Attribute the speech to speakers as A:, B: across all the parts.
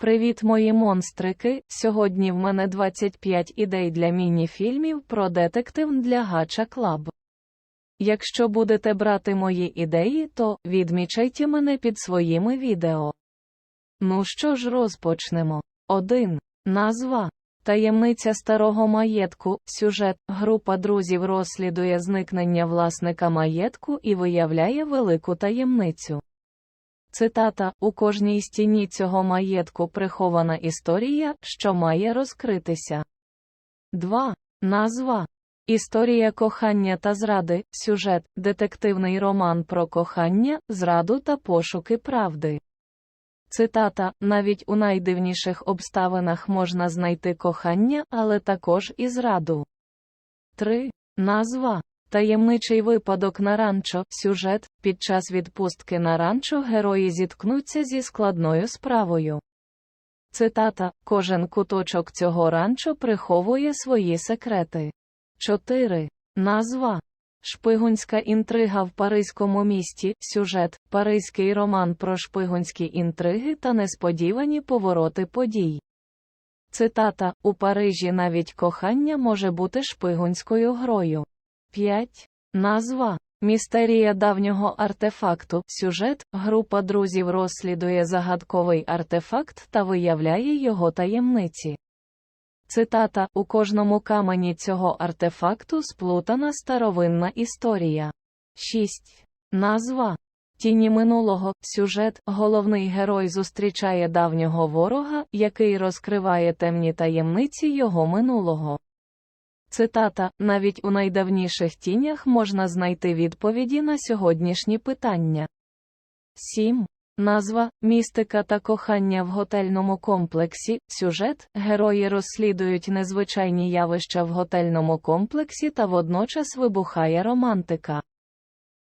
A: Привіт, мої монстрики! Сьогодні в мене 25 ідей для міні-фільмів про детектив для Гача Клаб. Якщо будете брати мої ідеї, то відмічайте мене під своїми відео. Ну що ж, розпочнемо. 1. Назва. Таємниця старого маєтку. Сюжет. Група друзів розслідує зникнення власника маєтку і виявляє велику таємницю. Цитата У кожній стіні цього маєтку прихована історія, що має розкритися. 2. Назва Історія кохання та зради, сюжет, детективний роман про кохання, зраду та пошуки правди. Цитата Навіть у найдивніших обставинах можна знайти кохання, але також і зраду. 3. Назва Таємничий випадок на ранчо, сюжет, під час відпустки на ранчо герої зіткнуться зі складною справою. Цитата Кожен куточок цього ранчо приховує свої секрети. 4. Назва Шпигунська інтрига в Паризькому місті, сюжет, Паризький роман про шпигунські інтриги та несподівані повороти подій. Цитата У Парижі навіть кохання може бути шпигунською грою. 5. Назва Містерія давнього артефакту. Сюжет Група друзів розслідує загадковий артефакт та виявляє його таємниці. Цитата У кожному камені цього артефакту сплутана старовинна історія. 6. Назва Тіні минулого сюжет головний герой зустрічає давнього ворога, який розкриває темні таємниці його минулого. Цитата Навіть у найдавніших тінях можна знайти відповіді на сьогоднішні питання. 7. Назва Містика та кохання в готельному комплексі. Сюжет Герої розслідують незвичайні явища в готельному комплексі та водночас вибухає романтика.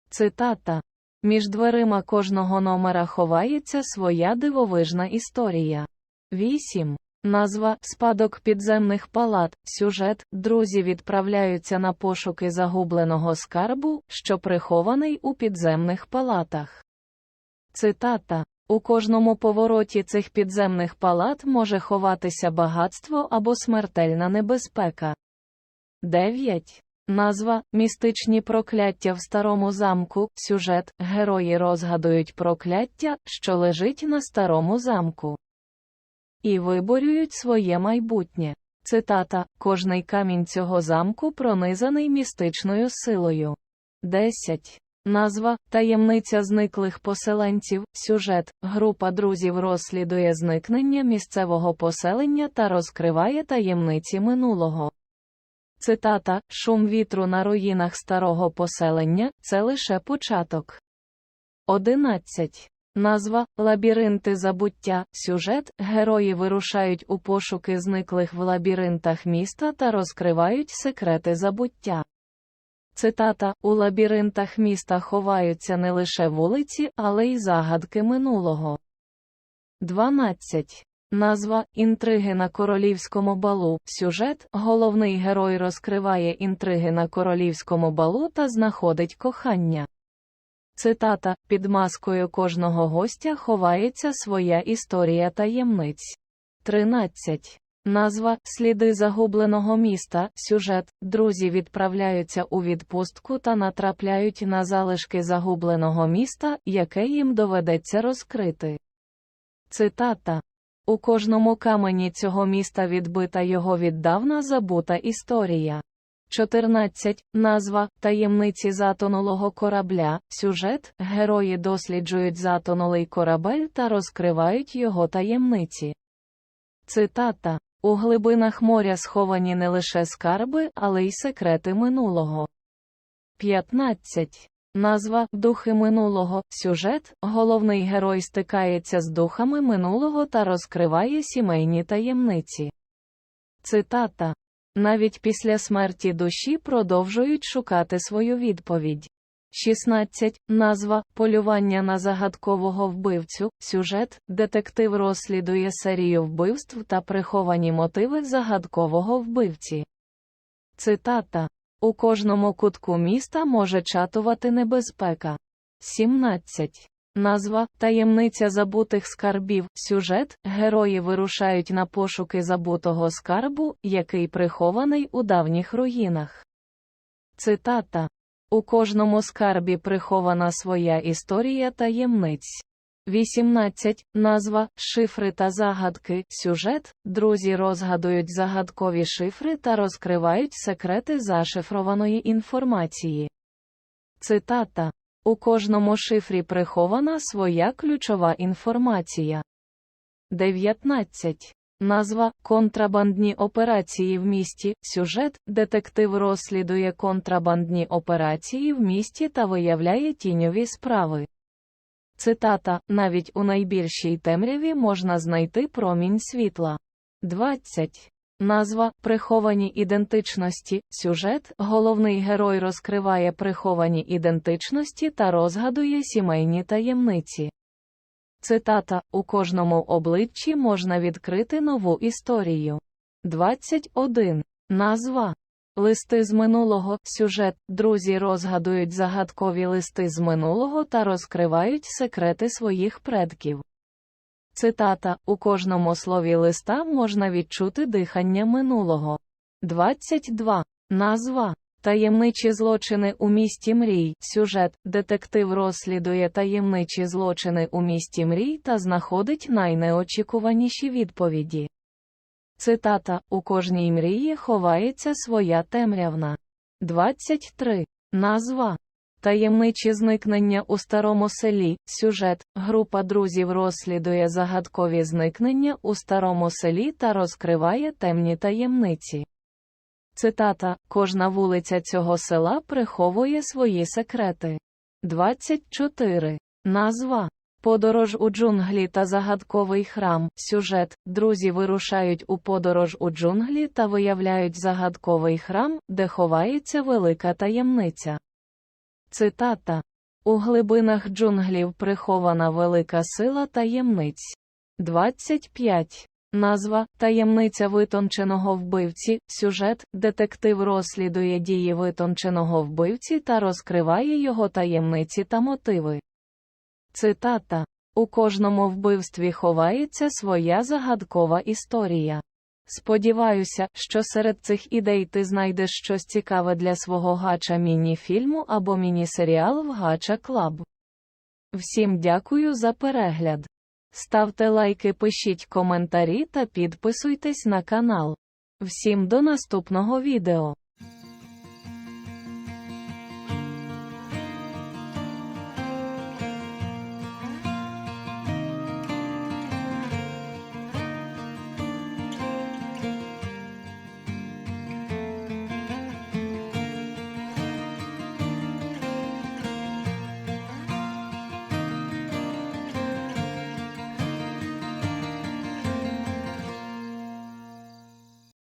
A: Цитата Між дверима кожного номера ховається своя дивовижна історія. 8. Назва Спадок підземних палат. Сюжет Друзі відправляються на пошуки загубленого скарбу, що прихований у підземних палатах. Цитата У кожному повороті цих підземних палат може ховатися багатство або смертельна небезпека. 9. Назва Містичні прокляття в старому замку. Сюжет Герої розгадують прокляття, що лежить на старому замку. І виборюють своє майбутнє. Цитата Кожний камінь цього замку пронизаний містичною силою. 10. Назва Таємниця зниклих поселенців. Сюжет Група друзів розслідує зникнення місцевого поселення та розкриває таємниці минулого. Цитата Шум вітру на руїнах старого поселення це лише початок. 11. Назва Лабіринти забуття. Сюжет Герої вирушають у пошуки зниклих в лабіринтах міста та розкривають секрети забуття. Цитата У лабіринтах міста ховаються не лише вулиці, але й загадки минулого. 12. Назва Інтриги на королівському балу. Сюжет Головний герой розкриває інтриги на королівському балу та знаходить кохання. Цитата Під маскою кожного гостя ховається своя історія таємниць. 13. Назва Сліди загубленого міста. Сюжет Друзі відправляються у відпустку та натрапляють на залишки загубленого міста, яке їм доведеться розкрити. Цитата У кожному камені цього міста відбита його віддавна забута історія. 14. Назва Таємниці затонулого корабля. Сюжет Герої досліджують затонулий корабель та розкривають його таємниці. Цитата У глибинах моря сховані не лише скарби, але й секрети минулого. 15. Назва Духи минулого. Сюжет Головний герой стикається з духами минулого та розкриває сімейні таємниці. Цитата навіть після смерті душі продовжують шукати свою відповідь. 16. Назва Полювання на загадкового вбивцю. Сюжет Детектив розслідує серію вбивств та приховані мотиви загадкового вбивці. Цитата У кожному кутку міста може чатувати небезпека. 17. Назва Таємниця забутих скарбів. Сюжет Герої вирушають на пошуки забутого скарбу, який прихований у давніх руїнах. Цитата У кожному скарбі прихована своя історія таємниць. 18. Назва Шифри та загадки. Сюжет Друзі розгадують загадкові шифри та розкривають секрети зашифрованої інформації. Цитата У кожному шифрі прихована своя ключова інформація. 19. Назва Контрабандні операції в місті. Сюжет Детектив розслідує контрабандні операції в місті та виявляє тіньові справи. Цитата Навіть у найбільшій темряві можна знайти промінь світла. 20. Назва Приховані ідентичності. Сюжет Головний герой розкриває приховані ідентичності та розгадує сімейні таємниці. Цитата У кожному обличчі можна відкрити нову історію. 21. Назва Листи з минулого сюжет друзі розгадують загадкові листи з минулого та розкривають секрети своїх предків. Цитата У кожному слові листа можна відчути дихання минулого. 22. Назва Таємничі злочини у місті мрій. Сюжет Детектив розслідує таємничі злочини у місті мрій та знаходить найнеочікуваніші відповіді. Цитата У кожній мрії ховається своя темрявна. 23. Назва Таємничі зникнення у старому селі. Сюжет Група друзів розслідує загадкові зникнення у старому селі та розкриває темні таємниці. Цитата Кожна вулиця цього села приховує свої секрети. 24. Назва Подорож у джунглі та загадковий храм. Сюжет Друзі вирушають у подорож у джунглі та виявляють загадковий храм, де ховається велика таємниця. Цитата У глибинах джунглів прихована велика сила таємниць. 25. Назва Таємниця витонченого вбивці. Сюжет Детектив розслідує дії витонченого вбивці та розкриває його таємниці та мотиви. Цитата У кожному вбивстві ховається своя загадкова історія. Сподіваюся, що серед цих ідей ти знайдеш щось цікаве для свого гача міні-фільму або міні-серіал в Гача Клаб. Всім дякую за перегляд. Ставте лайки, пишіть коментарі та підписуйтесь на канал. Всім до наступного відео.